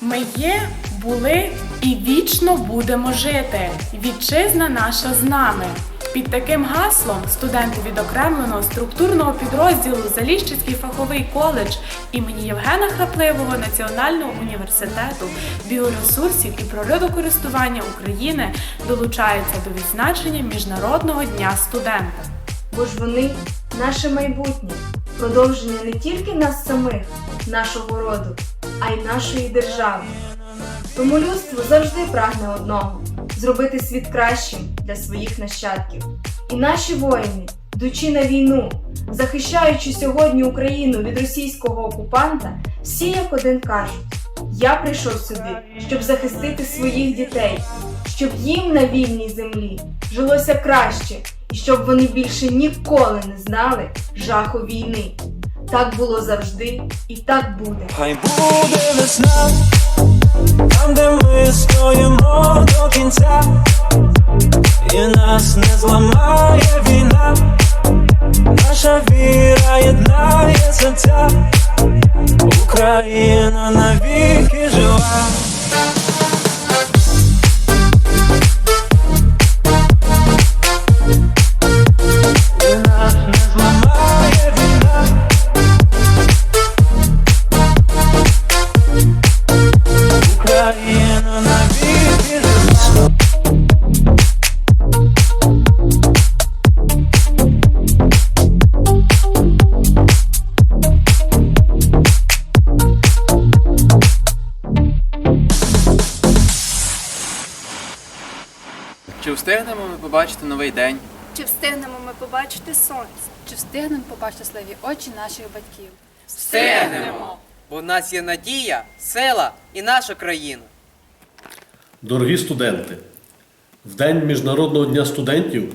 Ми є, були і вічно будемо жити. Вітчизна наша з нами. Під таким гаслом студенти відокремленого структурного підрозділу Заліщицький фаховий коледж імені Євгена Хапливого Національного університету біоресурсів і природокористування України долучаються до відзначення Міжнародного дня студента. бо ж вони наше майбутнє, продовження не тільки нас самих, нашого роду, а й нашої держави. Тому людство завжди прагне одного зробити світ кращим для своїх нащадків. І наші воїни, йдучи на війну, захищаючи сьогодні Україну від російського окупанта, всі як один кажуть: я прийшов сюди, щоб захистити своїх дітей, щоб їм на вільній землі жилося краще, і щоб вони більше ніколи не знали жаху війни. Так було завжди і так буде. Хай буде весна, там, де ми стоїмо до кінця, і нас не зламає війна, наша віра єднає серця, Чи встигнемо ми побачити новий день? Чи встигнемо ми побачити сонце? Чи встигнемо побачити славі очі наших батьків? Встигнемо! Бо в нас є надія, сила і наша країна. Дорогі студенти, в День Міжнародного дня студентів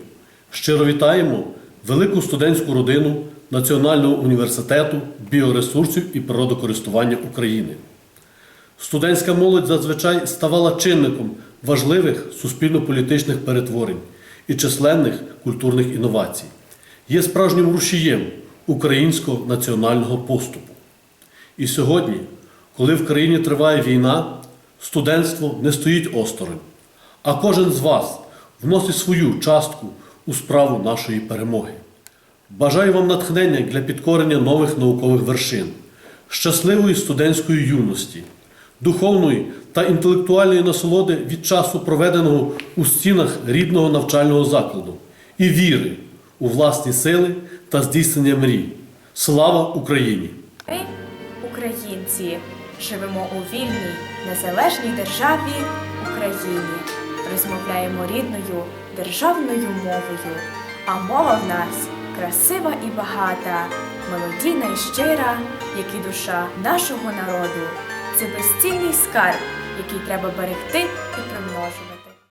щиро вітаємо велику студентську родину Національного університету біоресурсів і природокористування України. Студентська молодь зазвичай ставала чинником важливих суспільно-політичних перетворень і численних культурних інновацій, є справжнім рушієм українського національного поступу. І сьогодні, коли в країні триває війна, студентство не стоїть осторонь, а кожен з вас вносить свою частку у справу нашої перемоги. Бажаю вам натхнення для підкорення нових наукових вершин, щасливої студентської юності, духовної та інтелектуальної насолоди від часу, проведеного у стінах рідного навчального закладу, і віри у власні сили та здійснення мрій. Слава Україні! Ми, українці, живемо у вільній, незалежній державі Україні. Розмовляємо рідною державною мовою, а мова в нас красива і багата, мелодійна і щира, як і душа нашого народу. Це безцінний скарб, який треба берегти і примножувати.